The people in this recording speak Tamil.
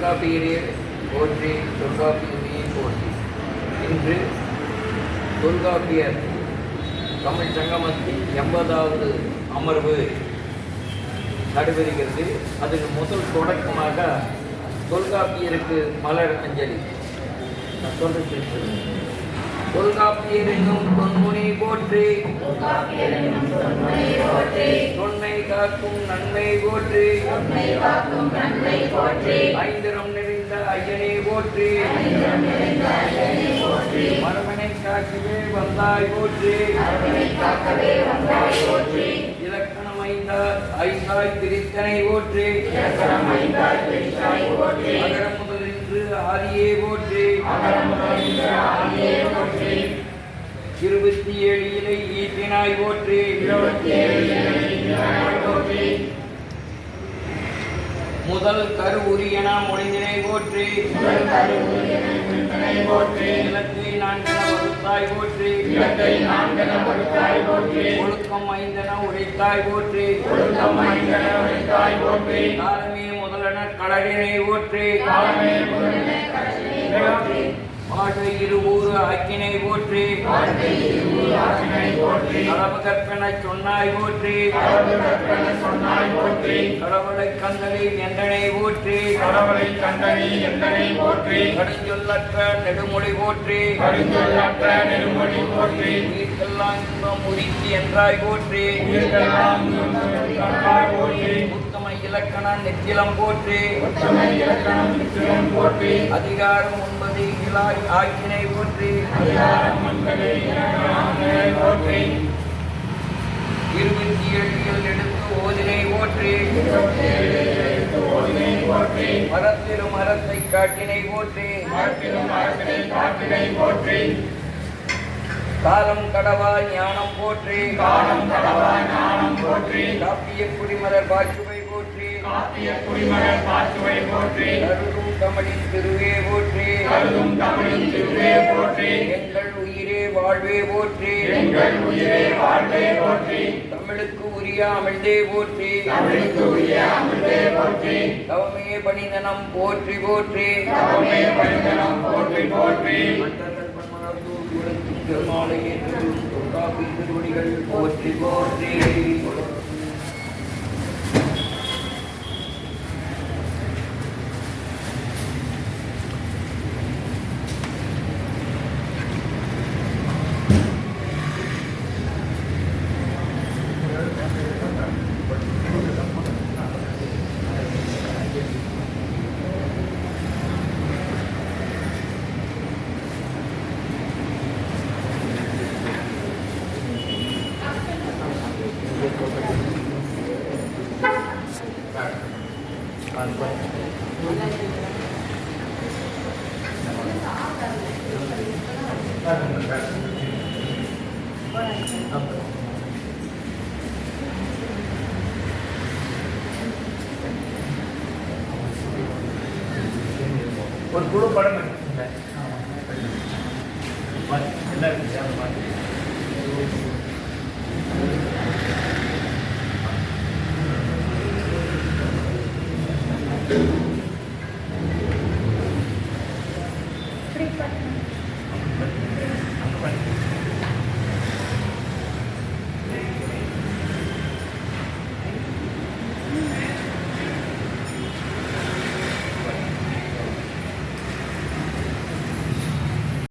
தொல்காப்பியரே போற்றி தொல்காப்பியரையே போற்றி. இன்று தொல்காப்பியர் தமிழ் சங்கமத்தின் எண்பதாவது அமர்வு நடைபெறுகிறது. அதுக்கு முதல் தொடக்கமாக தொல்காப்பியருக்கு மலர் அஞ்சலி. நான் சொல்றேன் தொல்காப்பியர் என்னும் தொன்முனை போற்றி. தொன்மை காக்கும் நன்மை போற்றி. ஐந்தரம் நிறைந்த ஐயனை போற்றி. மரமனை காக்கவே வந்தாய் போற்றி. இலக்கணம் ஐந்தார் ஐந்தாய் திருத்தனை போற்றி. அகரம் ஆதியே போற்றி. இருபத்தி ஏழு இலை ஈட்டினாய் போற்றி. முதல் கரு உரியன மொழிந்தினை போற்றி. இலக்கை நான்கென வகுத்தாய் போற்றி. ஒழுக்கம் ஐந்தன உரைத்தாய் போற்றி. காலமே முதலென கடலினை போற்றி. வாழ்வை இருவூறு ஆக்கினை போற்றி. அளவு கற்பனை சொன்னாய் போற்றி. கடவுளை கந்தனை எந்தனை போற்றி. கடவுளை கண்டனி எந்தனை போற்றி. கடுஞ்சொல்லற்ற நெடுமொழி போற்றி. கடுஞ்சொல்லற்ற நெருமொழி போற்றி. உயிர்க்கெல்லாம் இன்பம் உரித்தி என்றாய் போற்றி. உயிர்களெல்லாம் கண்டாய் போற்றி. உத்தம இலக்கண நெத்திலம் போற்றி. உத்தமை இலக்கணம் நிச்சயம் போற்றி. அதிகாரம் ஒன்பது இலாய் ஆக்கினை போற்றி. அதிகாரம் போற்றி. இருபத்தி ஏழில் எடுத்து ஓதினை போற்றி. போற்றி. மரத்திலும் மரத்தை காட்டினை போற்றி. மரத்திலும் காட்டினை போற்றி. காலம் கடவா ஞானம் போற்றி. காலம் கடவா ஞானம் போற்றி. காப்பிய குடிமலர் பாச்சுவை போற்றி. காப்பிய குடிமகள் பாச்சுவை போற்றி. கருதும் கமலின் திருவே போற்றி. கருதும் தமிழின் திருவே போற்றி. எங்கள் உயிரே வாழ்வே போற்றி. எங்கள் உயிரே வாழ்வே போற்றி. தமிழுக்கு அமிழ்தே போற்றி. தமிழுக்கு உரிய அமிர்தே போற்றி தவமே பணிந்தனம் போற்றி. போற்றி தவமே போற்றி போற்றி திருவடிகள் போற்றி போற்றி. ஒரு குழு படம் எடுத்துங்க எல்லாருக்கும் சேர்ந்து பாருங்க.